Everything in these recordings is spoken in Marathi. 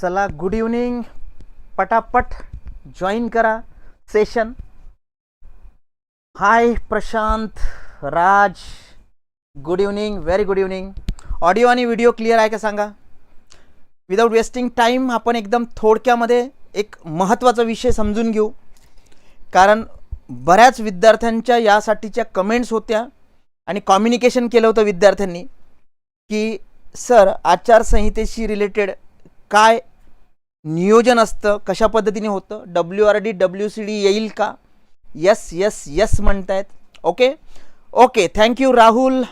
चला गुड इव्हनिंग पटापट जॉईन करा session hi Prashant Raj. Good evening very good evening audio आणि व्हिडिओ क्लिअर आहे का सांगा? विदाऊट वेस्टिंग टाईम आपण एकदम थोडक्यामध्ये एक महत्त्वाचा विषय समजून घेऊ. कारण बऱ्याच विद्यार्थ्यांच्या यासाठीच्या कमेंट्स होत्या आणि कम्युनिकेशन केलं होतं विद्यार्थ्यांनी की सर आचारसंहितेशी रिलेटेड काय नियोजन असतं. कशा पद्धतीने होतं? W R D W C D येईल का? यस यस यस म्हणतायत. Okay okay thank you Rahul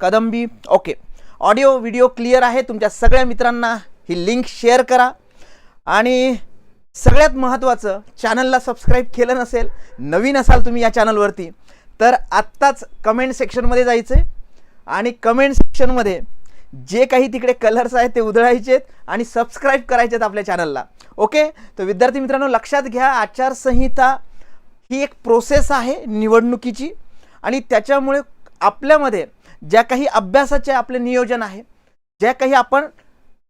Kadambi. Okay audio video clear आहे तुमच्या सगळ्या मित्रांना. ही लिंक शेअर करा. आणि सगळ्यात महत्त्वाचं चॅनलला सबस्क्राईब केलं नसेल नवीन असाल तुम्ही या चॅनलवरती तर आत्ताच कमेंट सेक्शनमध्ये जायचं आहे आणि कमेंट सेक्शनमध्ये जे काही तिकडे कलर्स आहेत ते उधळायचे आहेत आणि सबस्क्राईब करायचे आहेत आपल्या चॅनलला ओके तर विद्यार्थी मित्रांनो लक्षात घ्या आचारसंहिता ही एक प्रोसेस आहे निवडणुकीची. आणि त्याच्यामुळे आपल्यामध्ये ज्या काही अभ्यासाचे आपले नियोजन आहे ज्या काही आपण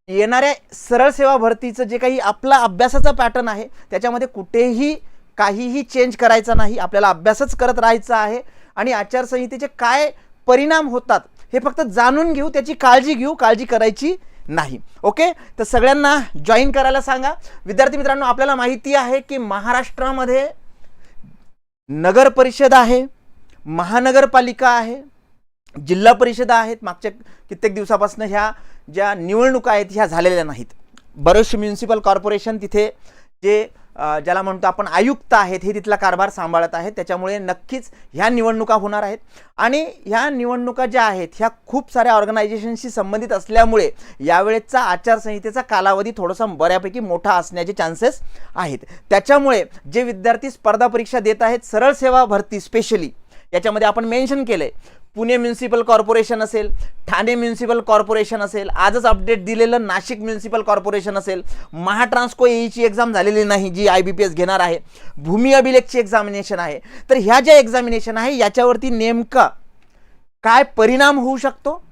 येणाऱ्या सरळ सेवा भरतीचं जे काही आपला अभ्यासाचा पॅटर्न आहे त्याच्यामध्ये कुठेही काहीही चेंज करायचा नाही. आपल्याला अभ्यासच करत राहायचा आहे. आणि आचारसंहितेचे काय परिणाम होतात हे फक्त जाणून घेऊ त्याची काळजी घेऊ काळजी करायची नाही. ओके? तर सगळ्यांना जॉईन करायला सांगा. विद्यार्थी मित्रांनो आपल्याला माहिती आहे की महाराष्ट्रामध्ये नगर परिषद आहे महानगरपालिका आहे जिल्हा परिषदा आहेत मागच्या कित्येक दिवसापासून ह्या ज्या निवडणुका आहेत ह्या झालेल्या नाहीत. बरेचसे म्युन्सिपल कॉर्पोरेशन तिथे जे ज्याला म्हणतो आपण आयुक्त आहेत हे तिथला कारभार सांभाळत आहेत. त्याच्यामुळे नक्कीच ह्या निवडणुका होणार आहेत. आणि ह्या निवडणुका ज्या आहेत ह्या खूप साऱ्या ऑर्गनायझेशनशी संबंधित असल्यामुळे यावेळेचा आचारसंहितेचा कालावधी थोडासा बऱ्यापैकी मोठा असण्याचे चान्सेस आहेत. त्याच्यामुळे जे विद्यार्थी स्पर्धा परीक्षा देत आहेत सरळ सेवा भरती स्पेशली याच्यामध्ये आपण मेन्शन केलं आहे पुणे म्युन्सिपल कॉर्पोरेशन असेल ठाणे म्युन्सिपल कॉर्पोरेशन असेल आजच अपडेट दिलेलं नाशिक म्युन्सिपल कॉर्पोरेशन असेल महाट्रान्सको एईची एक्झाम झालेली नाही जी आय बी पी एस घेणार आहे. भूमी अभिलेखची एक्झामिनेशन आहे. तर ह्या ज्या एक्झामिनेशन आहे याच्यावरती नेमका काय परिणाम होऊ शकतो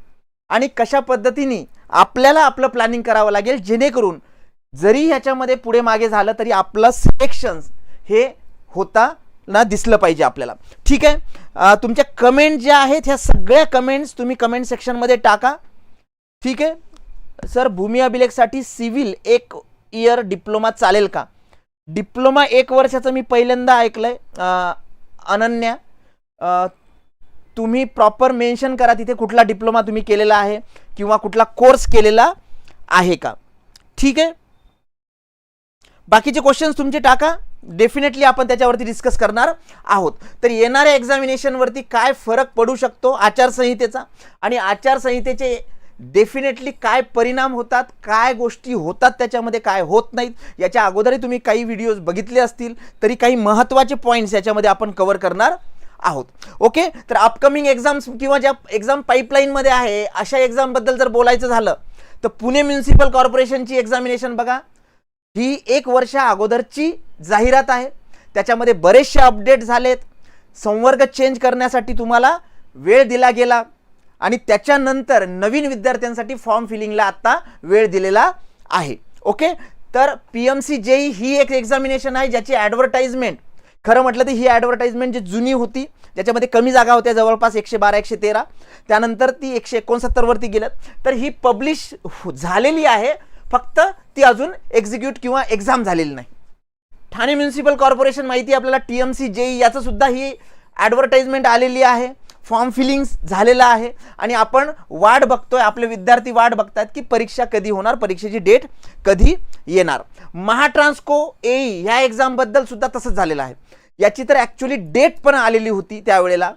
आणि कशा पद्धतीने आपल्याला आपलं प्लॅनिंग करावं लागेल जेणेकरून जरी ह्याच्यामध्ये पुढे मागे झालं तरी आपलं सिलेक्शन्स हे होता ना दिसलं पाहिजे आपल्याला. ठीक आहे? तुमच्या कमेंट ज्या आहेत ह्या सगळ्या कमेंट्स तुम्ही कमेंट सेक्शनमध्ये टाका. ठीक आहे? सर भूमी अभिलेखसाठी सिव्हिल एक इयर डिप्लोमा चालेल का? डिप्लोमा एक वर्षाचं मी पहिल्यांदा ऐकलं आहे अनन्या. तुम्ही प्रॉपर मेन्शन करा तिथे कुठला डिप्लोमा तुम्ही केलेला आहे किंवा कुठला कोर्स केलेला आहे का? ठीक आहे? बाकीचे क्वेश्चन्स तुमचे टाका. डेफिनेटली आपण त्याच्यावरती डिस्कस करणार आहोत. तर येणाऱ्या एक्झामिनेशनवरती काय फरक पडू शकतो आचारसंहितेचा? आणि आचारसंहितेचे डेफिनेटली काय परिणाम होतात काय गोष्टी होतात त्याच्यामध्ये काय होत नाहीत याच्या अगोदरही तुम्ही काही व्हिडिओज बघितले असतील तरी काही महत्त्वाचे पॉईंट्स याच्यामध्ये आपण कवर करणार आहोत. ओके तर अपकमिंग एक्झाम्स किंवा ज्या एक्झाम पाईपलाईनमध्ये आहे अशा एक्झामबद्दल जर बोलायचं झालं तर पुणे म्युन्सिपल कॉर्पोरेशनची एक्झामिनेशन बघा. ही एक वर्षा अगोदरची जाहिरात आहे. त्याच्यामध्ये बरेचसे अपडेट झालेत. संवर्ग चेंज करण्यासाठी तुम्हाला वेळ दिला गेला. आणि त्याच्यानंतर नवीन विद्यार्थ्यांसाठी फॉर्म फिलिंगला आत्ता वेळ दिलेला आहे. ओके तर पी एम सी जेई ही एक एक्झामिनेशन आहे ज्याची ॲडव्हर्टाइजमेंट खरं म्हटलं तर ही ॲडव्हर्टाइजमेंट जी जुनी होती ज्याच्यामध्ये कमी जागा होत्या जवळपास एकशे बारा एकशे तेरा. त्यानंतर ती एकशे एकोणसत्तरवरती गेल्यात. तर ही पब्लिश झालेली आहे. फक्त ती अजून एक्झिक्यूट किंवा एक्झाम झालेली नाही. ठाणे म्युन्सिपल कॉर्पोरेशन माहिती आपल्याला टी एम सी जेई याचं सुद्धा ही ॲडव्हर्टाइजमेंट आलेली आहे. फॉर्म फिलिंग्स झालेलं आहे. आणि आपण वाट बघतोय आपले विद्यार्थी वाट बघतात की परीक्षा कधी होणार परीक्षेची डेट कधी येणार. महाट्रान्सको ए ह्या एक्झामबद्दल सुद्धा तसंच झालेलं आहे. याची तर ॲक्च्युली डेट पण आलेली होती त्यावेळेला.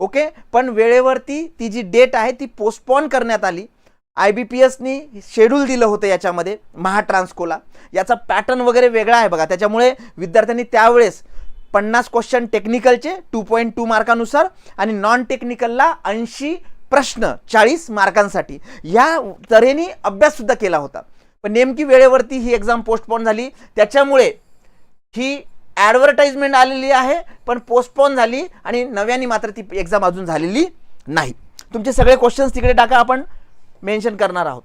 ओके पण वेळेवरती ती जी डेट आहे ती पोस्टपॉन करण्यात आली. आय बी पी एसनी शेड्यूल दिलं होतं याच्यामध्ये महाट्रान्सकोला. याचा पॅटर्न वगैरे वेगळा आहे बघा. त्याच्यामुळे विद्यार्थ्यांनी त्यावेळेस पन्नास क्वेश्चन टेक्निकलचे टू पॉईंट टू मार्कानुसार आणि नॉन टेक्निकलला ऐंशी प्रश्न चाळीस मार्कांसाठी या तऱ्हेने अभ्याससुद्धा केला होता. पण नेमकी वेळेवरती ही एक्झाम पोस्टपोन झाली. त्याच्यामुळे ही ॲडव्हर्टाइजमेंट आलेली आहे पण पोस्टपोन झाली आणि नव्याने मात्र ती एक्झाम अजून झालेली नाही. तुमचे सगळे क्वेश्चन्स तिकडे टाका आपण. मेन्शन करणार आहोत.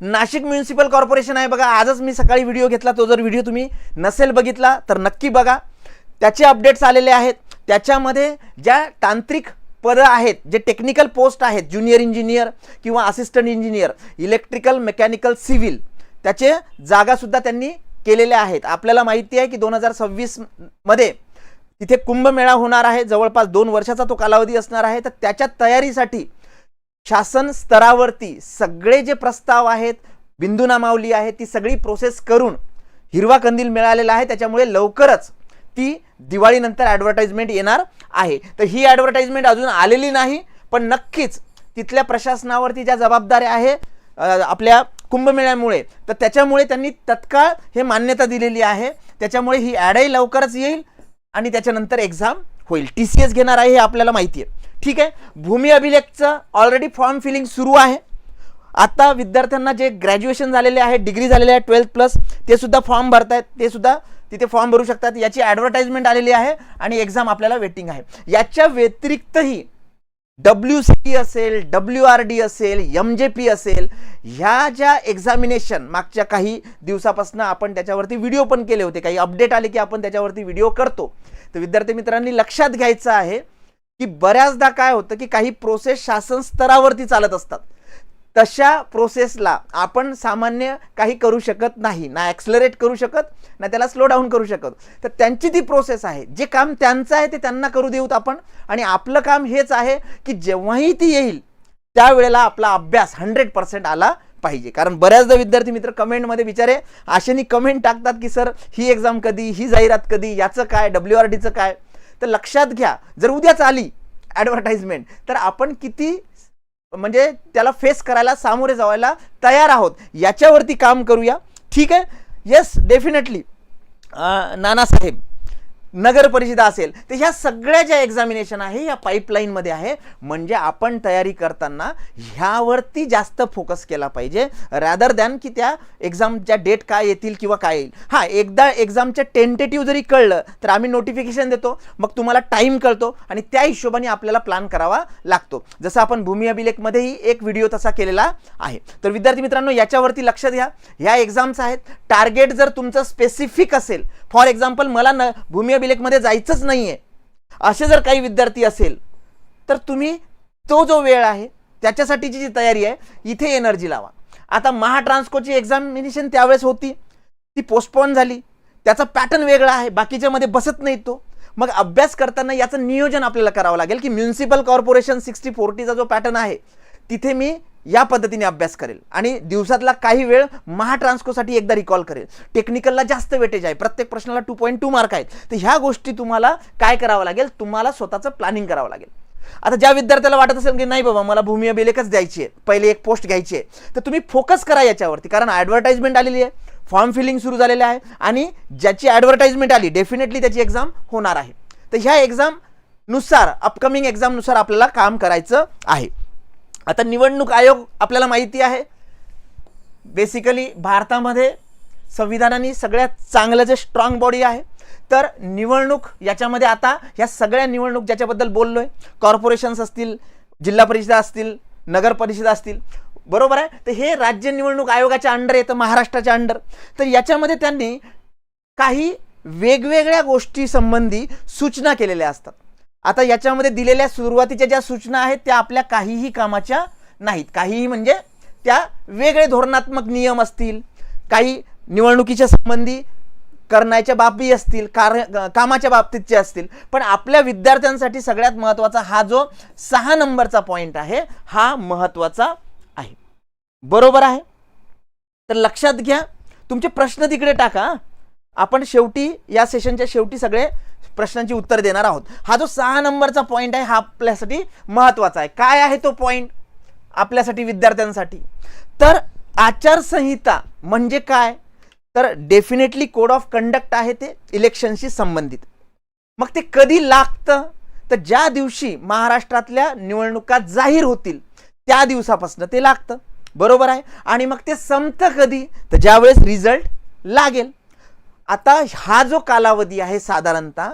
नाशिक म्युन्सिपल कॉर्पोरेशन आहे बघा आजच मी सकाळी व्हिडिओ घेतला तो जर व्हिडिओ तुम्ही नसेल बघितला तर नक्की बघा. त्याचे अपडेट्स आलेले आहेत. त्याच्यामध्ये ज्या तांत्रिक पदं आहेत जे टेक्निकल पोस्ट आहेत ज्युनियर इंजिनियर किंवा assistant engineer electrical mechanical civil त्याचे जागासुद्धा त्यांनी केलेल्या आहेत. आपल्याला माहिती आहे की दोन हजार सव्वीसमध्ये तिथे कुंभमेळा होणार आहे. जवळपास दोन वर्षाचा तो कालावधी असणार आहे. तर त्याच्या तयारीसाठी शासन स्तरावरती सगळे जे प्रस्ताव आहेत बिंदू नामावली आहे ती सगळी प्रोसेस करून हिरवा कंदील मिळालेला आहे त्याच्यामुळे लवकरच ती दिवाळीनंतर ॲडव्हर्टाइजमेंट येणार आहे. तर ही ॲडव्हर्टाइजमेंट अजून आलेली नाही पण नक्कीच तिथल्या प्रशासनावरती ज्या जबाबदाऱ्या आहे आपल्या कुंभमेळ्यामुळे तर त्याच्यामुळे त्यांनी तत्काळ हे मान्यता दिलेली आहे. त्याच्यामुळे ही ॲडही लवकरच येईल आणि त्याच्यानंतर एक्झाम होईल. टी सी एस घेणार आहे हे आपल्याला माहिती आहे. ठीक आहे? भूमी अभिलेखचं ऑलरेडी फॉर्म फिलिंग सुरू आहे. आता विद्यार्थ्यांना जे ग्रॅज्युएशन झालेले आहे डिग्री झालेले आहे ट्वेल्थ प्लस ते सुद्धा फॉर्म भरतायत. ते सुद्धा तिथे फॉर्म भरू शकतात. याची ॲडव्हर्टाइजमेंट आलेली आहे आणि एक्झाम आपल्याला वेटिंग आहे. याच्या व्यतिरिक्तही डब्ल्यू सी असेल डब्ल्यू आर डी असेल एम जे पी असेल ह्या ज्या एक्झामिनेशन मागच्या काही दिवसापासून आपण त्याच्यावरती व्हिडिओ पण केले होते. काही अपडेट आले की आपण त्याच्यावरती व्हिडिओ करतो. तर विद्यार्थी मित्रांनी लक्षात घ्यायचं आहे की बऱ्याचदा काय होतं की काही प्रोसेस शासन स्तरावरती चालत असतात. तशा प्रोसेसला आपण सामान्य काही करू शकत नाही. ना ॲक्सलरेट करू शकत ना त्याला स्लो डाऊन करू शकत. तर त्यांची ती प्रोसेस आहे. जे काम त्यांचं आहे ते त्यांना करू देऊत आपण. आणि आपलं काम हेच आहे की जेव्हाही ती येईल त्यावेळेला आपला अभ्यास हंड्रेड पर्सेंट आला पाहिजे. कारण बऱ्याचदा विद्यार्थी मित्र कमेंटमध्ये विचारे आशेनी कमेंट टाकतात की सर ही एक्झाम कधी? ही जाहिरात कधी? याचं काय? डब्ल्यू आर डीचं काय? तर लक्षात घ्या जर उद्याच आली ॲडव्हर्टाइजमेंट तर आपण किती म्हणजे त्याला फेस करायला सामोरे जावायला तयार आहोत. याच्यावरती काम करूया. ठीक आहे? Yes definitely Nanasaheb. नगर परिषदा असेल तर ह्या सगळ्या ज्या एक्झामिनेशन आहे या पाईपलाईनमध्ये आहे. म्हणजे आपण तयारी करताना ह्यावरती जास्त फोकस केला पाहिजे रॅदर दॅन की त्या एक्झामच्या डेट काय येतील किंवा काय येईल. हां एकदा एक्झामच्या टेंटेटिव्ह जरी कळलं तर आम्ही नोटिफिकेशन देतो मग तुम्हाला टाईम कळतो आणि त्या हिशोबाने आपल्याला प्लॅन करावा लागतो. जसं आपण भूमी अभिलेखमध्येही एक व्हिडिओ तसा केलेला आहे. तर विद्यार्थी मित्रांनो याच्यावरती लक्ष द्या. ह्या एक्झाम्स आहेत. टार्गेट जर तुमचं स्पेसिफिक असेल फॉर एक्झाम्पल मला न भूमी अभिलेखमध्ये जायचंच नाही आहे असे जर काही विद्यार्थी असेल तर तुम्ही तो जो वेळ आहे त्याच्यासाठीची जी तयारी आहे इथे एनर्जी लावा. आता महाट्रान्सकोची एक्झामिनेशन त्यावेळेस होती. ती पोस्टपोन झाली. त्याचा पॅटर्न वेगळा आहे. बाकीच्यामध्ये बसत नाही तो. मग अभ्यास करताना याचं नियोजन आपल्याला करावं लागेल की म्युन्सिपल कॉर्पोरेशन सिक्स्टी फोर्टीचा जो पॅटर्न आहे तिथे मी या पद्धतीने अभ्यास करेल. आणि दिवसातला काही वेळ महाट्रान्सकोसाठी एकदा रिकॉल करेल. टेक्निकलला जास्त वेटेज आहे. प्रत्येक प्रश्नाला टू पॉईंट टू मार्क आहेत. तर ह्या गोष्टी तुम्हाला काय करावं लागेल? तुम्हाला स्वतःचं प्लॅनिंग करावं लागेल. आता ज्या विद्यार्थ्याला वाटत असेल की नाही बाबा मला भूमी अभिलेखच द्यायची आहे. पहिले एक पोस्ट घ्यायची आहे. तर तुम्ही फोकस करा याच्यावरती. कारण ॲडव्हर्टाइजमेंट आलेली आहे. फॉर्म फिलिंग सुरू झालेलं आहे. आणि ज्याची ॲडव्हर्टाइजमेंट आली डेफिनेटली त्याची एक्झाम होणार आहे. तर ह्या एक्झामनुसार अपकमिंग एक्झामनुसार आपल्याला काम करायचं आहे. आता निवडणूक आयोग आपल्याला माहिती आहे. बेसिकली भारतामध्ये संविधानाने सगळ्यात चांगलं जे स्ट्रॉंग बॉडी आहे तर निवडणूक याच्यामध्ये आता ह्या सगळ्या निवडणूक ज्याच्याबद्दल बोललो आहे कॉर्पोरेशन्स असतील जिल्हा परिषदा असतील नगर परिषदा असतील बरोबर आहे? तर हे राज्य निवडणूक आयोगाच्या अंडर येतं महाराष्ट्राच्या अंडर तर याच्यामध्ये त्यांनी काही वेगवेगळ्या गोष्टी संबंधी सूचना केलेल्या असतात. आता याच्यामध्ये दिलेल्या सुरुवातीच्या ज्या सूचना आहेत त्या आपल्या काहीही कामाच्या नाहीत. काहीही म्हणजे त्या वेगळे धोरणात्मक नियम असतील काही निवडणुकीच्या संबंधी करण्याच्या बाबी असतील कार्य कामाच्या बाबतीतचे असतील. पण आपल्या विद्यार्थ्यांसाठी सगळ्यात महत्त्वाचा हा जो सहा नंबरचा पॉईंट आहे हा महत्त्वाचा आहे. बरोबर आहे? तर लक्षात घ्या. तुमचे प्रश्न तिकडे टाका आपण शेवटी या सेशनच्या शेवटी सगळे प्रश्नांची उत्तर देणार आहोत. हा जो सहा नंबरचा पॉईंट आहे हा आपल्यासाठी महत्त्वाचा आहे. काय आहे तो पॉईंट आपल्यासाठी विद्यार्थ्यांसाठी. तर आचारसंहिता म्हणजे काय? तर डेफिनेटली कोड ऑफ कंडक्ट आहे ते इलेक्शनशी संबंधित. मग ते कधी लागतं? तर ज्या दिवशी महाराष्ट्रातल्या निवडणुका जाहीर होतील त्या दिवसापासून ते लागतं. बरोबर आहे? आणि मग ते संपतं कधी? तर ज्यावेळेस रिझल्ट लागेल. आता हा जो कालावधी आहे साधारणतः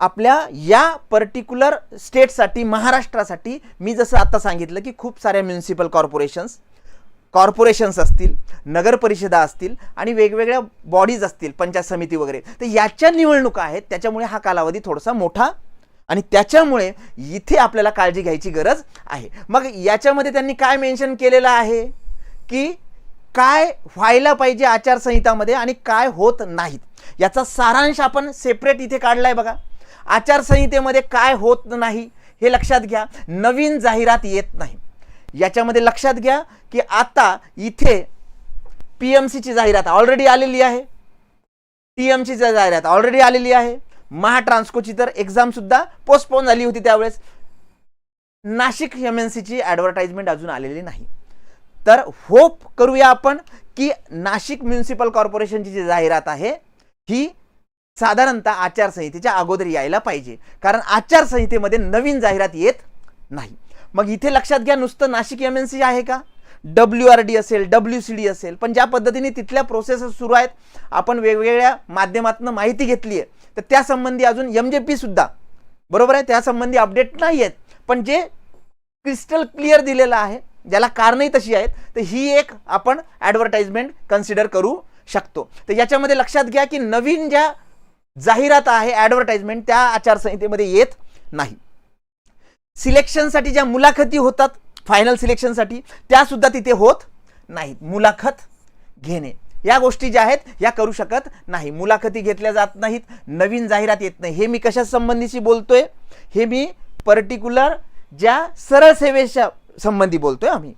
आपल्या या पर्टिक्युलर स्टेटसाठी महाराष्ट्रासाठी मी जसं आता सांगितलं की खूप साऱ्या म्युन्सिपल कॉर्पोरेशन्स कॉर्पोरेशन्स असतील नगर परिषदा असतील आणि वेगवेगळ्या बॉडीज असतील पंचायत समिती वगैरे. तर याच्या निवडणुका आहेत त्याच्यामुळे हा कालावधी थोडासा मोठा आणि त्याच्यामुळे इथे आपल्याला काळजी घ्यायची गरज आहे. मग याच्यामध्ये त्यांनी काय मेन्शन केलेलं आहे? की काय व्हायला पाहिजे आचारसंहितामध्ये आणि काय होत नाहीत. याचा सारांश आपण सेपरेट इथे काढला आहे बघा. आचारसंहितेमध्ये काय होत नाही हे लक्षात घ्या. नवीन जाहिरात येत नाही. याच्यामध्ये लक्षात घ्या की आता इथे पी एम सीची जाहिरात ऑलरेडी आलेली आहे. टी एम सीची जाहिरात ऑलरेडी आलेली आहे. महाट्रान्सकोची तर एक्झामसुद्धा पोस्टपोन झाली होती त्यावेळेस. नाशिक एम एन सीची ॲडव्हर्टाइजमेंट अजून आलेली नाही. तर होप करूया आपण की नाशिक म्युन्सिपल कॉर्पोरेशनची जी जाहिरात आहे ही साधारणतः आचारसंहितेच्या अगोदर यायला पाहिजे. कारण आचारसंहितेमध्ये नवीन जाहिरात येत नाही. मग इथे लक्षात घ्या नुसतं नाशिक एम एन सी आहे का? डब्ल्यू आर डी असेल डब्ल्यू सी डी असेल पण ज्या पद्धतीने तिथल्या प्रोसेसेस सुरू आहेत आपण वेगवेगळ्या माध्यमातून माहिती घेतली आहे तर त्यासंबंधी अजून एम जे पी सुद्धा बरोबर आहे? त्यासंबंधी अपडेट नाही आहेत. पण जे क्रिस्टल क्लिअर दिलेलं आहे ज्याला कारणही तशी आहेत तर ही एक आपण ॲडव्हर्टाइजमेंट कन्सिडर करू शकतो. तर याच्यामध्ये लक्षात घ्या की नवीन ज्या जाहिरात आहे ॲडव्हर्टाइजमेंट त्या आचारसंहितेमध्ये येत नाही. सिलेक्शनसाठी ज्या मुलाखती होतात फायनल सिलेक्शनसाठी त्यासुद्धा तिथे होत नाहीत. मुलाखत घेणे. या गोष्टी ज्या आहेत या करू शकत नाही. मुलाखती घेतल्या जात नाहीत नवीन जाहिरात येत नाही. हे मी कशा संबंधीशी बोलतोय? हे मी पर्टिक्युलर ज्या सरळ सेवेच्या संबंधी बोलतोय आम्ही.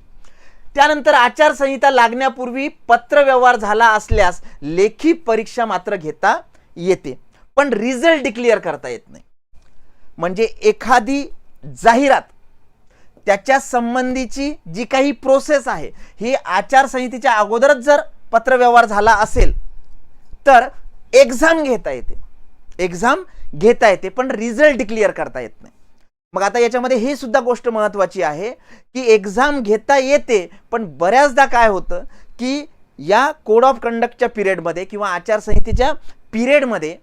त्यानंतर आचारसंहिता लागण्यापूर्वी पत्रव्यवहार झाला असल्यास लेखी परीक्षा मात्र घेता येते पण रिझल्ट डिक्लेअर करता येत नाही. म्हणजे एखादी जाहिरात त्याच्या संबंधीची जी काही प्रोसेस आहे ही आचारसंहितेच्या अगोदरच जर पत्रव्यवहार झाला असेल तर एक्झाम घेता येते. एक्झाम घेता येते पण रिझल्ट डिक्लेअर करता येत नाही. मग आता याच्यामध्ये ही सुद्धा गोष्ट महत्त्वाची आहे की एक्झाम घेता येते पण बऱ्याचदा काय होतं की या कोड ऑफ कंडक्टच्या पिरियडमध्ये किंवा आचारसंहितेच्या पिरियडमध्ये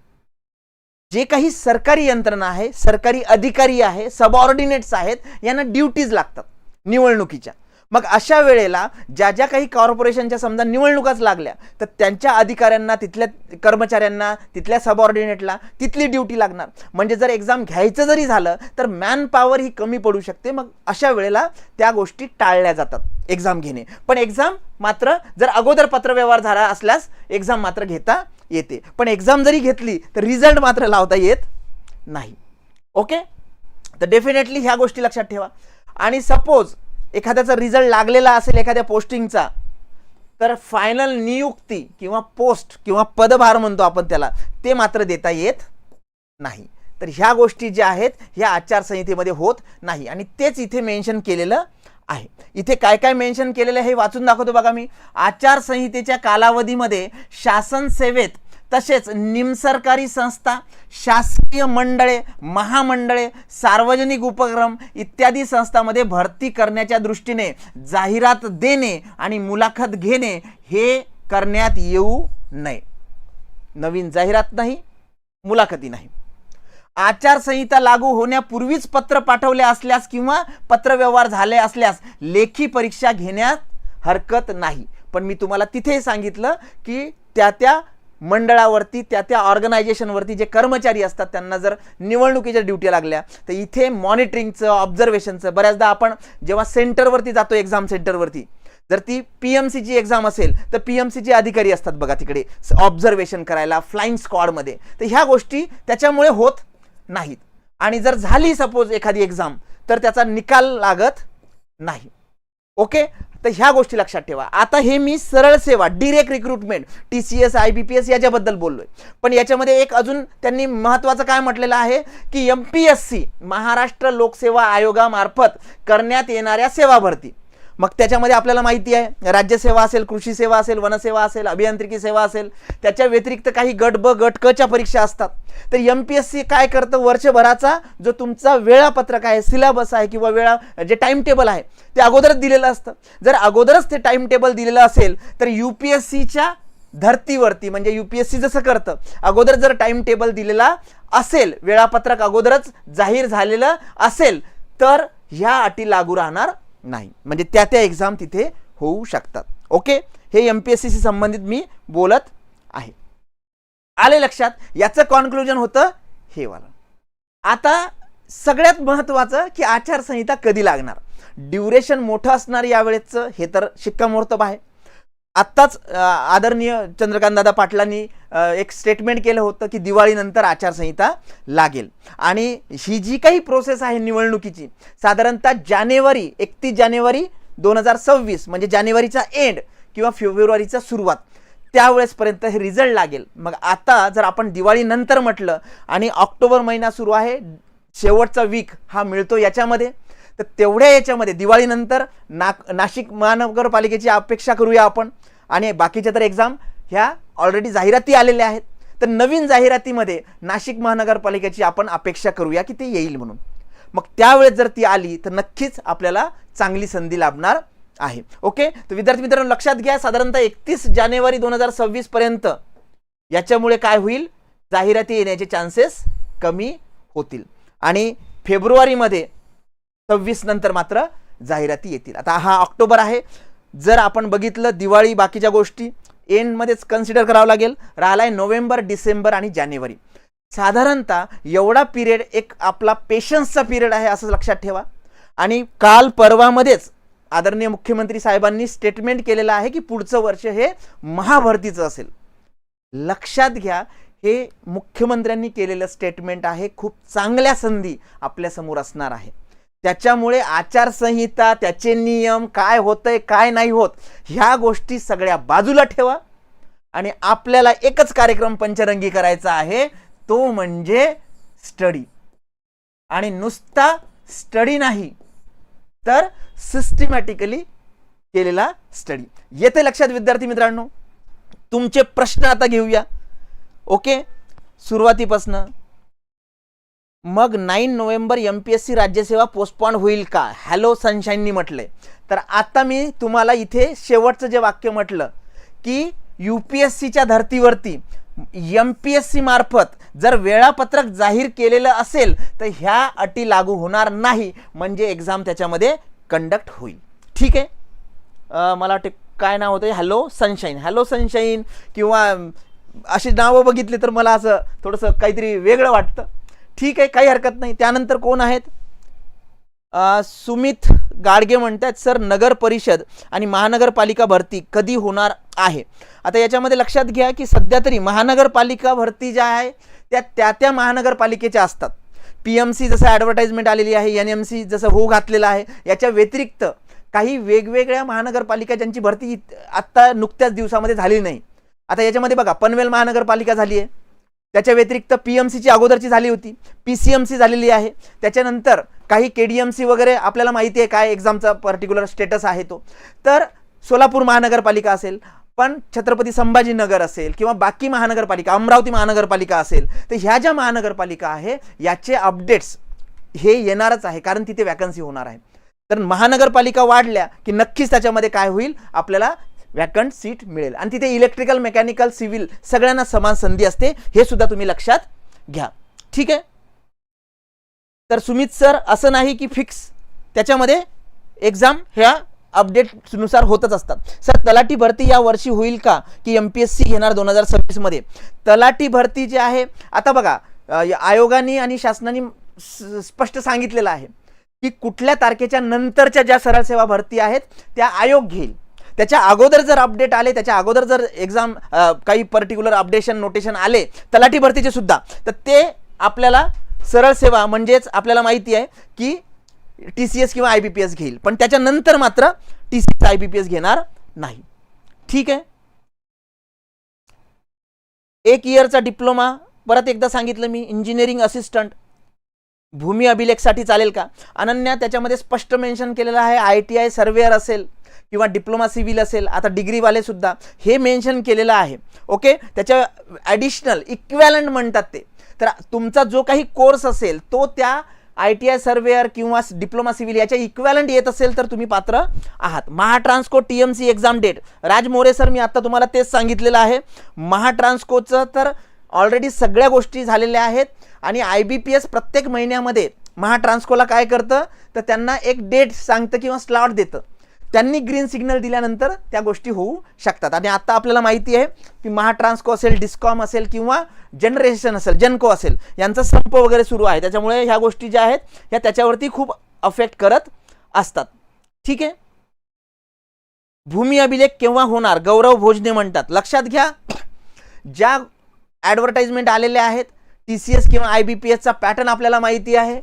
जे काही सरकारी यंत्रणा आहे सरकारी अधिकारी आहे सबऑर्डिनेट्स आहेत यांना ड्युटीज लागतात निवडणुकीच्या. मग अशा वेळेला ज्या ज्या काही कॉर्पोरेशनच्या समजा निवडणुकाच लागल्या तर त्यांच्या अधिकाऱ्यांना तिथल्या कर्मचाऱ्यांना तिथल्या सबऑर्डिनेटला तिथली ड्युटी लागणार. म्हणजे जर एक्झाम घ्यायचं जरी झालं तर मॅन पॉवर ही कमी पडू शकते. मग अशा वेळेला त्या गोष्टी टाळल्या जातात एक्झाम घेणे. पण एक्झाम मात्र जर अगोदर पत्रव्यवहार झाला असल्यास एक्झाम मात्र घेता येते. पण एक्झाम जरी घेतली तर रिझल्ट मात्र लावता येत नाही. ओके तर डेफिनेटली ह्या गोष्टी लक्षात ठेवा. आणि सपोज एखाद्याचा रिझल्ट लागलेला असेल एखाद्या पोस्टिंगचा तर फायनल नियुक्ती किंवा पोस्ट किंवा पदभार म्हणतो आपण त्याला ते मात्र देता येत नाही. तर ह्या गोष्टी ज्या आहेत ह्या आचारसंहितेमध्ये होत नाही. आणि तेच इथे मेन्शन केलेलं आहे. इथे काय काय मेन्शन केलेलं आहे हे वाचून दाखवतो बघा मी. आचारसंहितेच्या कालावधीमध्ये शासन सेवेत तसेच निमसरकारी संस्था शासकीय मंडळे महामंडळे सार्वजनिक उपक्रम इत्यादी संस्थांमध्ये भरती करण्याच्या दृष्टीने जाहिरात देणे आणि मुलाखत घेणे हे करण्यात येऊ नये. नवीन जाहिरात नाही मुलाखती नाही. आचारसंहिता लागू होण्यापूर्वीच पत्र पाठवले असल्यास किंवा पत्रव्यवहार झाले असल्यास लेखी परीक्षा घेण्यात हरकत नाही. पण मी तुम्हाला तिथे सांगितलं की त्या त्या मंडळावरती त्या त्या ऑर्गनायझेशनवरती जे कर्मचारी असतात त्यांना जर निवडणुकीच्या ड्युटी लागल्या तर इथे मॉनिटरिंगचं ऑब्झर्वेशनचं बऱ्याचदा आपण जेव्हा सेंटरवरती जातो एक्झाम सेंटरवरती जर ती पी एम सीची एक्झाम असेल तर पी एम सीचे अधिकारी असतात बघा तिकडे ऑब्झर्वेशन करायला फ्लाईंग स्क्वॉडमध्ये तर ह्या गोष्टी त्याच्यामुळे होत नाहीत. आणि जर झाली सपोज एखादी एक्झाम तर त्याचा निकाल लागत नाही. ओके तर ह्या गोष्टी लक्षात ठेवा. आता हे मी सरळ सेवा direct recruitment T C S I B P S याच्याबद्दल बोललोय. पण याच्यामध्ये एक अजून त्यांनी महत्त्वाचं काय म्हटलेलं आहे की M P S C Maharashtra लोकसेवा आयोगामार्फत करण्यात येणाऱ्या सेवा भरती. मग त्याच्यामध्ये आपल्याला माहिती आहे राज्यसेवा असेल कृषी सेवा असेल वनसेवा असेल अभियांत्रिकी सेवा असेल त्याच्या व्यतिरिक्त काही गट ब गट क च्या परीक्षा असतात. तर एम पी एस सी काय करतं? वर्षभराचा जो तुमचा वेळापत्रक आहे सिलेबस आहे किंवा वेळा जे टाइम टेबल आहे ते अगोदरच दिलेलं असतं. जर अगोदरच ते टाइम टेबल दिलेलं असेल तर यू पी एस सीच्या धर्तीवरती म्हणजे यू पी एस सी जसं करतं अगोदर जर टाइम टेबल दिलेला असेल वेळापत्रक अगोदरच जाहीर झालेलं असेल तर ह्या अटी लागू राहणार नाही. म्हणजे त्या त्या एक्झाम तिथे होऊ शकतात. ओके हे एम पी एस सीशी संबंधित मी बोलत आहे. आले लक्षात? याचं कॉन्क्लुजन होतं हे वाला. आता सगळ्यात महत्त्वाचं की आचारसंहिता कधी लागणार? ड्युरेशन मोठं असणार यावेळेचं हे तर शिक्कामोर्तब आहे. आत्ताच आदरणीय चंद्रकांतदादा पाटलांनी एक स्टेटमेंट केलं होतं की दिवाळीनंतर आचारसंहिता लागेल. आणि ही जी काही प्रोसेस आहे निवडणुकीची साधारणतः जानेवारी एकतीस जानेवारी दोन हजार सव्वीस म्हणजे जानेवारीचा एंड किंवा फेब्रुवारीचा सुरुवात त्यावेळेसपर्यंत हे रिझल्ट लागेल. मग आता जर आपण दिवाळीनंतर म्हटलं आणि ऑक्टोबर महिना सुरू आहे शेवटचा वीक हा मिळतो याच्यामध्ये. तर तेवढ्या याच्यामध्ये दिवाळीनंतर नाक नाशिक महानगरपालिकेची अपेक्षा करूया आपण. आणि बाकीच्या तर एक्झाम ह्या ऑलरेडी जाहिराती आलेल्या आहेत. तर नवीन जाहिरातीमध्ये नाशिक महानगरपालिकेची आपण अपेक्षा करूया की ते येईल म्हणून. मग त्यावेळेस जर ती आली तर नक्कीच आपल्याला चांगली संधी लाभणार आहे. ओके तर विद्यार्थी मित्रांनो लक्षात घ्या साधारणतः एकतीस जानेवारी दोन हजार सव्वीस पर्यंत याच्यामुळे काय होईल? जाहिराती येण्याचे चान्सेस कमी होतील. आणि फेब्रुवारीमध्ये सव्वीस नंतर मात्र जाहिराती येतील. आता हा ऑक्टोबर आहे. जर आपण बघितलं दिवाळी बाकीच्या गोष्टी एंडमध्येच कन्सिडर करावं लागेल. राहिला आहे नोव्हेंबर डिसेंबर आणि जानेवारी. साधारणतः एवढा पिरियड एक आपला पेशन्सचा पिरियड आहे असं लक्षात ठेवा. आणि काल परवामध्येच आदरणीय मुख्यमंत्री साहेबांनी स्टेटमेंट केलेलं आहे की पुढचं वर्ष हे महाभरतीचं असेल. लक्षात घ्या हे मुख्यमंत्र्यांनी केलेलं स्टेटमेंट आहे. खूप चांगल्या संधी आपल्यासमोर असणार आहे. त्याच्यामुळे आचारसंहिता त्याचे नियम काय होतंय काय नाही होत ह्या गोष्टी सगळ्या बाजूला ठेवा. आणि आपल्याला एकच कार्यक्रम पंचरंगी करायचा आहे तो म्हणजे स्टडी. आणि नुसता स्टडी नाही तर सिस्टमॅटिकली केलेला स्टडी. येते लक्षात विद्यार्थी मित्रांनो? तुमचे प्रश्न आता घेऊया. ओके? सुरुवातीपासनं. मग nine November M P S C राज्यसेवा postpone होईल का? हॅलो सनशाईननी म्हटलंय. तर आता मी तुम्हाला इथे शेवटचं जे वाक्य म्हटलं की यू पी एस सीच्या धर्तीवरती एम पी एस सी मार्फत जर वेळापत्रक जाहीर केलेलं असेल तर ह्या अटी लागू होणार नाही. म्हणजे एक्झाम त्याच्यामध्ये कंडक्ट होईल. ठीक आहे? मला वाटते काय नाव होतं हॅलो सनशाईन हॅलो सनशाईन किंवा अशी नावं बघितली तर मला असं थोडंसं काहीतरी वेगळं वाटतं. ठीक आहे काही हरकत नाही. त्यानंतर कोण आहेत? सुमित गाडगे म्हणतात सर नगर परिषद आणि महानगरपालिका भरती कधी होणार आहे? आता याच्यामध्ये लक्षात घ्या की सध्या तरी महानगरपालिका भरती ज्या आहे त्या त्या त्या महानगरपालिकेच्या असतात. पी एम सी जसं ॲडव्हर्टाइजमेंट आलेली आहे एन एम सी जसं हो घातलेलं आहे याच्या व्यतिरिक्त काही वेगवेगळ्या महानगरपालिका ज्यांची भरती इत- आत्ता नुकत्याच दिवसामध्ये झाली नाही. आता याच्यामध्ये बघा पनवेल महानगरपालिका झाली आहे त्याच्या व्यतिरिक्त पी एम सीची अगोदरची झाली होती. पी सी एम सी झालेली आहे. त्याच्यानंतर काही के डी एम सी वगैरे आपल्याला माहिती आहे काय एक्झामचा पर्टिक्युलर स्टेटस आहे तो. तर सोलापूर महानगरपालिका असेल पण छत्रपती संभाजीनगर असेल किंवा बाकी महानगरपालिका अमरावती महानगरपालिका असेल तर ह्या ज्या महानगरपालिका आहे याचे अपडेट्स हे येणारच आहे कारण तिथे वॅकन्सी होणार आहे. तर महानगरपालिका वाढल्या की नक्कीच त्याच्यामध्ये काय होईल? आपल्याला वॅकंट सीट मिळेल. आणि तिथे इलेक्ट्रिकल मेकॅनिकल सिव्हिल सगळ्यांना समान संधी असते. हे सुद्धा तुम्ही लक्षात घ्या. ठीक आहे? तर सुमित सर असं नाही की फिक्स त्याच्यामध्ये एक्झाम ह्या अपडेटनुसार होतच असतात. सर तलाठी भरती या वर्षी होईल का? की एम पी एस सी घेणार दोन हजार सव्वीसमध्ये? तलाठी भरती जे आहे आता बघा आयोगाने आणि शासनाने स्पष्ट सांगितलेलं आहे की कुठल्या तारखेच्या नंतरच्या ज्या सरळ सेवा भरती आहेत त्या आयोग घेईल. त्याच्या अगोदर जर अपडेट आले त्याच्या अगोदर जर एक्झाम काही पर्टिक्युलर अपडेशन नोटेशन आले तलाठी भरतीचे सुद्धा तर ते आपल्याला सरळ सेवा म्हणजेच आपल्याला माहिती आहे की टी सी एस किंवा आय बी पी एस घेईल. पण त्याच्यानंतर मात्र T C S I B P S घेणार नाही. ठीक आहे? एक इयरचा डिप्लोमा परत एकदा सांगितलं मी इंजिनिअरिंग असिस्टंट भूमी अभिलेखसाठी चालेल का? अनन्या त्याच्यामध्ये स्पष्ट मेन्शन केलेलं आहे आय टी आय सर्वेअर असेल. किंवा डिप्लोमा सिव्हिल असेल आता डिग्रीवाले सुद्धा हे मेन्शन केलेलं आहे. ओके त्याच्या ॲडिशनल इक्वॅलंट म्हणतात ते. तर तुमचा जो काही कोर्स असेल तो त्या आय टी आय सर्वेअर किंवा डिप्लोमा सिव्हिल याच्या इक्वॅलंट येत असेल तर तुम्ही पात्र आहात. Mahatransco T M C exam date Raj More sir मी आत्ता तुम्हाला तेच सांगितलेलं आहे. महाट्रान्सकोचं तर ऑलरेडी सगळ्या गोष्टी झालेल्या आहेत. आणि आय बी पी एस प्रत्येक महिन्यामध्ये महाट्रान्सकोला काय करतं? तर त्यांना एक डेट सांगतं किंवा स्लॉट देतं. त्यांनी ग्रीन सिग्नल दिल्यानंतर त्या गोष्टी होऊ शकतात. आणि आता आपल्याला माहिती आहे की महाट्रान्सको असेल डिस्कॉम असेल किंवा जनरेशन असेल जनको असेल यांचा संप वगैरे सुरू आहे. त्याच्यामुळे ह्या गोष्टी ज्या आहेत ह्या त्याच्यावरती खूप अफेक्ट करत असतात. ठीक आहे? भूमी अभिलेख केव्हा होणार? गौरव भोजने म्हणतात. लक्षात घ्या ज्या ॲडव्हर्टाइजमेंट आलेल्या आहेत टी सी एस किंवा आय बी पी एसचा पॅटर्न आपल्याला माहिती आहे.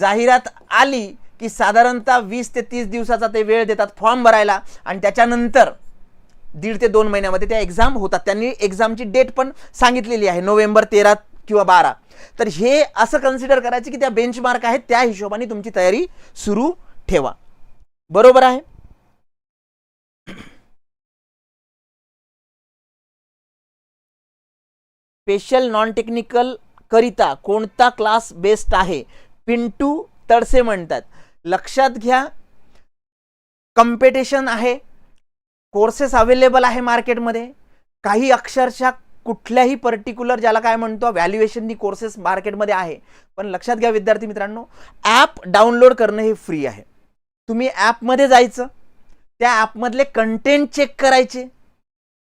जाहिरात आली की साधारणतः वीस ते तीस दिवसाचा ते वेळ देतात फॉर्म भरायला आणि त्याच्यानंतर दीड ते दोन महिन्यामध्ये त्या एक्झाम होतात. त्यांनी एक्झामची डेट पण सांगितलेली आहे नोव्हेंबर तेरा किंवा बारा. तर हे असं कन्सिडर करायचं की त्या बेंचमार्क आहेत त्या हिशोबाने तुमची तयारी सुरू ठेवा. बरोबर आहे? स्पेशल नॉन टेक्निकल करिता कोणता क्लास बेस्ट आहे? पिंटू तडसे म्हणतात. लक्षात घ्या. कम्पिटिशन आहे. कोर्सेस अवेलेबल आहे मार्केटमध्ये काही अक्षरशः कुठल्याही पर्टिक्युलर ज्याला काय म्हणतो व्हॅल्युएशननी कोर्सेस मार्केटमध्ये आहे. पण लक्षात घ्या विद्यार्थी मित्रांनो ॲप डाउनलोड करणं हे फ्री आहे. तुम्ही ॲपमध्ये जायचं. त्या ॲपमधले कंटेंट चेक करायचे.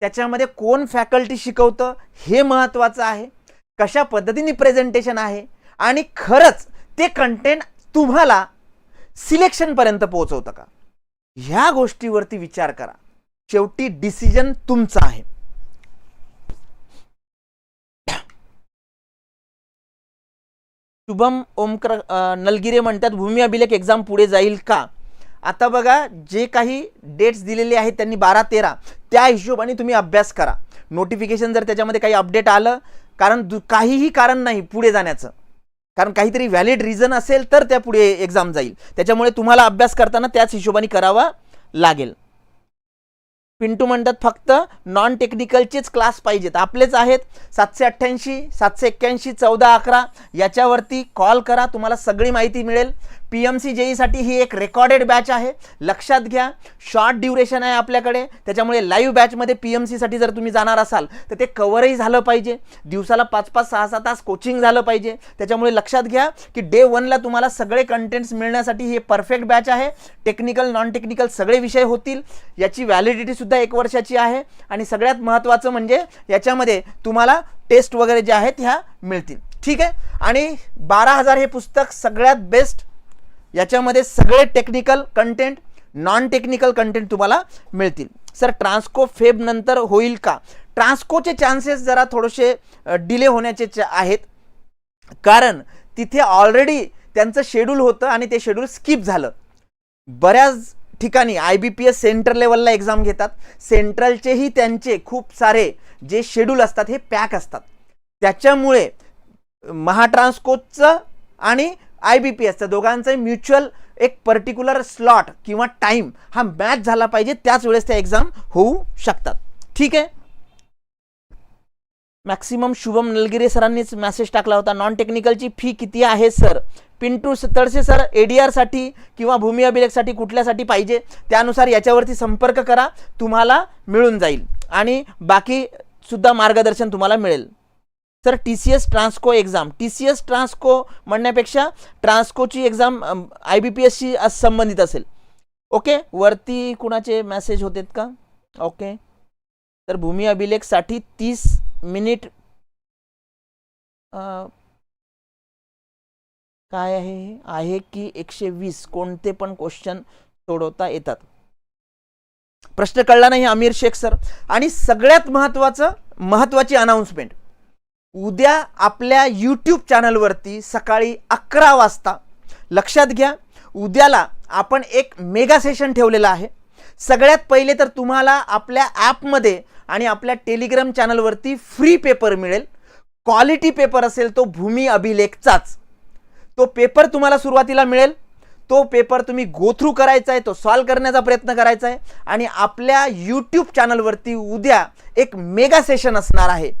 त्याच्यामध्ये कोण फॅकल्टी शिकवतं हे महत्त्वाचं आहे. कशा पद्धतीने प्रेझेंटेशन आहे. आणि खरंच ते कंटेंट तुम्हाला सिलेक्शनपर्यंत पोहोचवतं का? ह्या गोष्टीवरती विचार करा. शेवटी डिसिजन तुमचा आहे. शुभम ओमकर नलगिरे म्हणतात भूमी अभिलेख एक्झाम पुढे जाईल का? आता बघा जे काही डेट्स दिलेले आहेत त्यांनी बारा तेरा त्या हिशोबाने तुम्ही अभ्यास करा. नोटिफिकेशन जर त्याच्यामध्ये काही अपडेट आलं कारण दु काहीही कारण नाही पुढे जाण्याचं. कारण काहीतरी व्हॅलिड रिझन असेल तर त्या पुढे एक्झाम जाईल. त्याच्यामुळे तुम्हाला अभ्यास करताना त्याच हिशोबाने करावा लागेल. पिंटू म्हणतात फक्त नॉन टेक्निकलचेच क्लास पाहिजेत. आपलेच आहेत. सातशे अठ्ठ्याऐंशी सातशे एक्क्याऐंशी चौदा अकरा. याच्यावरती कॉल करा. तुम्हाला सगळी माहिती मिळेल. पी एम सी जेईसाठी ही एक रेकॉर्डेड बॅच आहे. लक्षात घ्या शॉर्ट ड्युरेशन आहे आपल्याकडे. त्याच्यामुळे लाईव्ह बॅचमध्ये पी एम सीसाठी जर तुम्ही जाणार असाल तर ते कवरही झालं पाहिजे. दिवसाला पाच पाच सहा सहा तास कोचिंग झालं पाहिजे. त्याच्यामुळे लक्षात घ्या की डे वनला तुम्हाला सगळे कंटेंट्स मिळण्यासाठी हे परफेक्ट बॅच आहे. टेक्निकल नॉन टेक्निकल सगळे विषय होतील. याची व्हॅलिडिटीसुद्धा एक वर्षाची आहे. आणि सगळ्यात महत्त्वाचं म्हणजे याच्यामध्ये तुम्हाला टेस्ट वगैरे जे आहेत ह्या मिळतील. ठीक आहे? आणि बारा हजार हे पुस्तक सगळ्यात बेस्ट याच्यामध्ये सगळे technical content non technical content तुम्हाला मिळतील. सर ट्रान्सको फेब नंतर होईल का? ट्रान्सकोचे चान्सेस जरा थोडेसे डिले होण्याचे आहेत. कारण तिथे ऑलरेडी त्यांचं शेड्यूल होतं आणि ते शेड्यूल स्किप झालं. बऱ्याच ठिकाणी I B P S centre लेवलला एक्झाम घेतात. सेंट्रलचेही त्यांचे खूप सारे जे शेड्यूल असतात हे पॅक असतात. त्याच्यामुळे महाट्रान्सकोचचं आणि आय बी पी एसचं दोघांचं म्युच्युअल एक पर्टिक्युलर स्लॉट किंवा टाईम हा मॅच झाला पाहिजे. त्याच वेळेस त्या एक्झाम होऊ शकतात. ठीक आहे? मॅक्सिमम शुभम नलगिरे सरांनीच मेसेज टाकला होता. नॉन टेक्निकलची फी किती आहे sir Pintu Talse Tadse sir A D आरसाठी किंवा भूमी अभिलेखसाठी कुठल्यासाठी पाहिजे? त्यानुसार याच्यावरती संपर्क करा. तुम्हाला मिळून जाईल. आणि बाकी सुद्धा मार्गदर्शन तुम्हाला मिळेल. Sir T C S Transco exam T C S Transco म्हणण्यापेक्षा ट्रान्सकोची एक्झाम आय बी पी एसशी संबंधित असेल. ओके वरती कुणाचे मॅसेज होतेत का? ओके तर भूमी अभिलेखसाठी तीस मिनिट काय आहे आहे की एकशे वीस. कोणते पण क्वेश्चन सोडवता येतात. प्रश्न कळला नाही आमिर शेख सर. आणि सगळ्यात महत्त्वाचं महत्त्वाची अनाऊन्समेंट उद्या आपल्या यूट्यूब चॅनलवरती सकाळी अकरा वाजता. लक्षात घ्या उद्याला आपण एक मेगा सेशन ठेवलेलं आहे. सगळ्यात पहिले तर तुम्हाला आपल्या ॲपमध्ये आणि आपल्या टेलिग्राम चॅनलवरती फ्री पेपर मिळेल. क्वालिटी पेपर असेल तो भूमी अभिलेखचाच. तो पेपर तुम्हाला सुरुवातीला मिळेल. तो पेपर तुम्ही गो थ्रू करायचा आहे तो सॉल्व करण्याचा प्रयत्न करायचा आहे. आणि आपल्या यूट्यूब चॅनलवरती उद्या एक मेगा सेशन असणार आहे.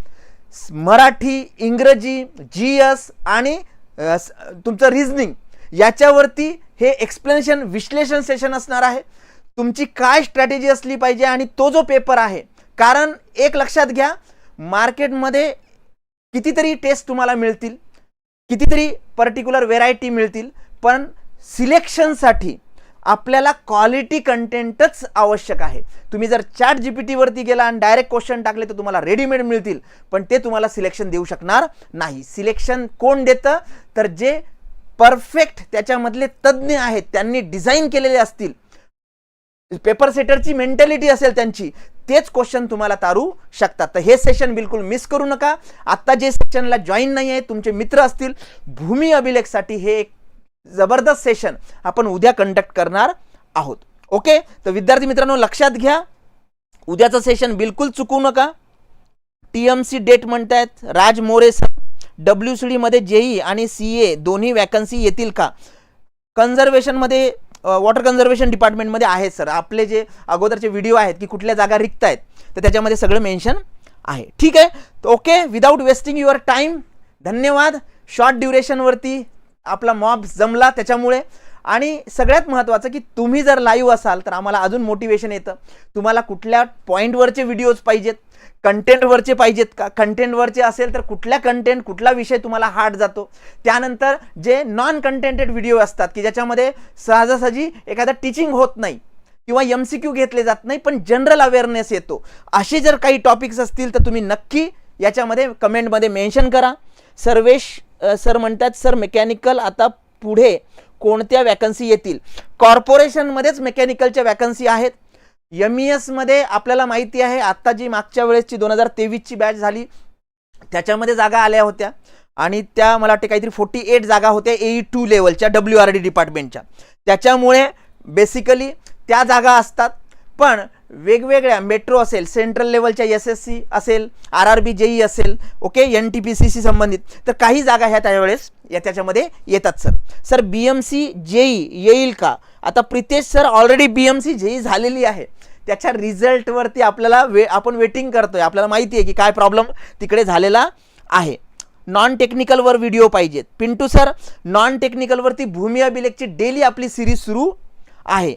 मराठी इंग्रजी जी एस आणि तुमचं रिझनिंग याच्यावरती हे एक्सप्लेनेशन विश्लेषण सेशन असणार आहे. तुमची काय स्ट्रॅटेजी असली पाहिजे आणि तो जो पेपर आहे कारण एक लक्षात घ्या मार्केटमध्ये कितीतरी टेस्ट तुम्हाला मिळतील कितीतरी पर्टिक्युलर व्हेरायटी मिळतील पण सिलेक्शनसाठी आपल्याला क्वालिटी कंटेंटच आवश्यक आहे. तुम्ही जर चॅट जी पी टीवरती गेला आणि डायरेक्ट क्वेश्चन टाकले तर तुम्हाला रेडीमेड मिळतील पण ते तुम्हाला सिलेक्शन देऊ शकणार नाही. सिलेक्शन कोण देतं? तर जे परफेक्ट त्याच्यामधले तज्ज्ञ आहेत त्यांनी डिझाईन केलेले असतील. पेपर सेटरची मेंटॅलिटी असेल त्यांची तेच क्वेश्चन तुम्हाला तारू शकतात. तर हे सेशन बिलकुल मिस करू नका. आत्ता जे सेशनला जॉईन नाही आहे तुमचे मित्र असतील भूमी अभिलेखसाठी हे एक जबरदस्त सेशन आपण उद्या कंडक्ट करणार आहोत. ओके तर विद्यार्थी मित्रांनो लक्षात घ्या. उद्याचं सेशन बिलकुल चुकू नका. टी एम सी डेट म्हणतायत. Raj More sir W C डीमध्ये जेई आणि सी ए दोन्ही वॅकन्सी येतील का? कन्झर्वेशनमध्ये वॉटर कन्झर्वेशन डिपार्टमेंटमध्ये आहेत सर आपले जे अगोदरचे व्हिडिओ आहेत की कुठल्या जागा रिक्त आहेत तर त्याच्यामध्ये सगळं मेन्शन आहे. ठीक आहे? Okay without wasting your time धन्यवाद. शॉर्ट ड्युरेशनवरती आपला मॉब जमला त्याच्यामुळे. आणि सगळ्यात महत्त्वाचं की तुम्ही जर लाईव्ह असाल तर आम्हाला अजून मोटिवेशन येतं. तुम्हाला कुठल्या पॉईंटवरचे व्हिडिओज पाहिजेत? कंटेंटवरचे पाहिजेत का? कंटेंटवरचे असेल तर कुठल्या कंटेंट कुठला विषय तुम्हाला हार्ड जातो? त्यानंतर जे नॉन कंटेंटेड व्हिडिओ असतात की ज्याच्यामध्ये सहजासहजी एखादा टीचिंग होत नाही किंवा एम सी क्यू घेतले जात नाही पण जनरल अवेअरनेस येतो. असे जर काही टॉपिक्स असतील तर तुम्ही नक्की याच्यामध्ये कमेंटमध्ये मेन्शन करा. सर्वेश सर म्हणतात सर मेकॅनिकल आता पुढे कोणत्या वॅकन्सी येतील? कॉर्पोरेशनमध्येच मेकॅनिकलच्या वॅकन्सी आहेत. एम ई एसमध्ये आपल्याला माहिती आहे आत्ता जी मागच्या वेळेसची दोन हजार तेवीसची बॅच झाली त्याच्यामध्ये जागा आल्या होत्या. आणि त्या मला वाटते काहीतरी फोर्टी एट जागा होत्या ए टू लेवलच्या डब्ल्यू आर डी डिपार्टमेंटच्या त्याच्यामुळे बेसिकली त्या जागा असतात. पण वेगवेगळ्या मेट्रो असेल सेंट्रल लेवलच्या एस एस सी असेल आर आर बी जेई असेल ओके एन टी पी सीशी संबंधित तर काही जागा ह्या त्यावेळेस या त्याच्यामध्ये येतात sir sir B M C JE येईल का? आता Pritesh sir already B M C JE झालेली आहे. त्याच्या रिझल्टवरती आपल्याला वे आपण वेटिंग करतोय. आपल्याला माहिती आहे की काय प्रॉब्लेम तिकडे झालेला आहे. नॉन टेक्निकलवर व्हिडिओ पाहिजेत. पिंटू सर नॉन टेक्निकलवरती भूमी अभिलेखची डेली आपली सिरीज सुरू आहे.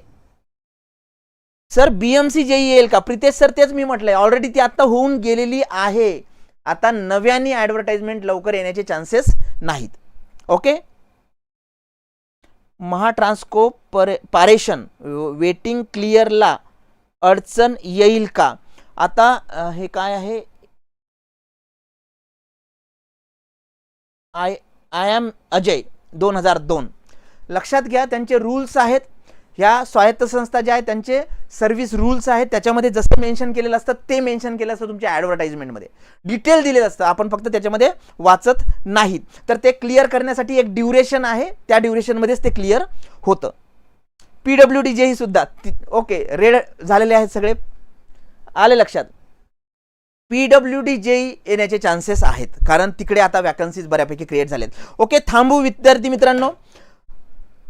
Sir B M C JE येईल का? प्रितेश सर तेच मी म्हटलंय. ऑलरेडी ती आता होऊन गेलेली आहे. आता नव्याने ॲडव्हर्टाइजमेंट लवकर येण्याचे चान्सेस नाहीत. ओके महाट्रान्सको परे पारेशन वेटिंग क्लिअरला अडचण येईल का? आता हे काय आहे? आय आय एम अजय दोन हजार दोन. लक्षात घ्या त्यांचे रूल्स आहेत. ह्या स्वायत्त संस्था ज्या आहेत त्यांचे सर्व्हिस रूल्स आहेत त्याच्यामध्ये जसं मेन्शन केलेलं असतं ते मेन्शन केलं असतं तुमच्या ॲडव्हर्टाइजमेंटमध्ये डिटेल दिलेलं असतं आपण फक्त त्याच्यामध्ये वाचत नाहीत. तर ते क्लिअर करण्यासाठी एक ड्युरेशन आहे त्या ड्युरेशनमध्येच ते क्लिअर होतं. पी डब्ल्यू डी जे ही सुद्धा ओके रेड झालेले आहेत सगळे. आले लक्षात? पी डब्ल्यू डी जेई येण्याचे चान्सेस आहेत कारण तिकडे आता वॅकन्सीज बऱ्यापैकी क्रिएट झालेत. ओके थांबू विद्यार्थी मित्रांनो.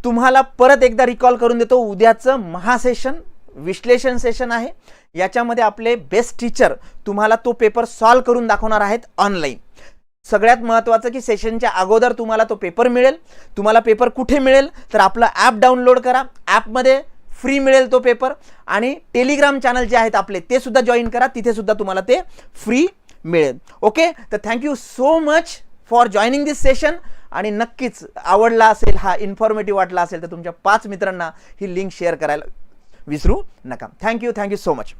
तुम्हाला परत एकदा रिकॉल करून देतो. उद्याचं महासेशन विश्लेषण सेशन आहे. याच्यामध्ये आपले बेस्ट टीचर तुम्हाला तो पेपर सॉल्व करून दाखवणार आहेत ऑनलाईन सगळ्यात महत्त्वाचं की सेशनच्या अगोदर तुम्हाला तो पेपर मिळेल. तुम्हाला पेपर कुठे मिळेल? तर आपलं ॲप डाउनलोड करा. ॲपमध्ये फ्री मिळेल तो पेपर आणि टेलिग्राम चॅनल जे आहेत आपले ते सुद्धा जॉईन करा. तिथे सुद्धा तुम्हाला ते फ्री मिळेल. ओके तर thank you so much for joining this session आणि नक्कीच आवडला असेल हा इन्फॉर्मेटिव्ह वाटला असेल तर तुमच्या पाच मित्रांना ही लिंक शेअर करायला विसरू नका. Thank you thank you so much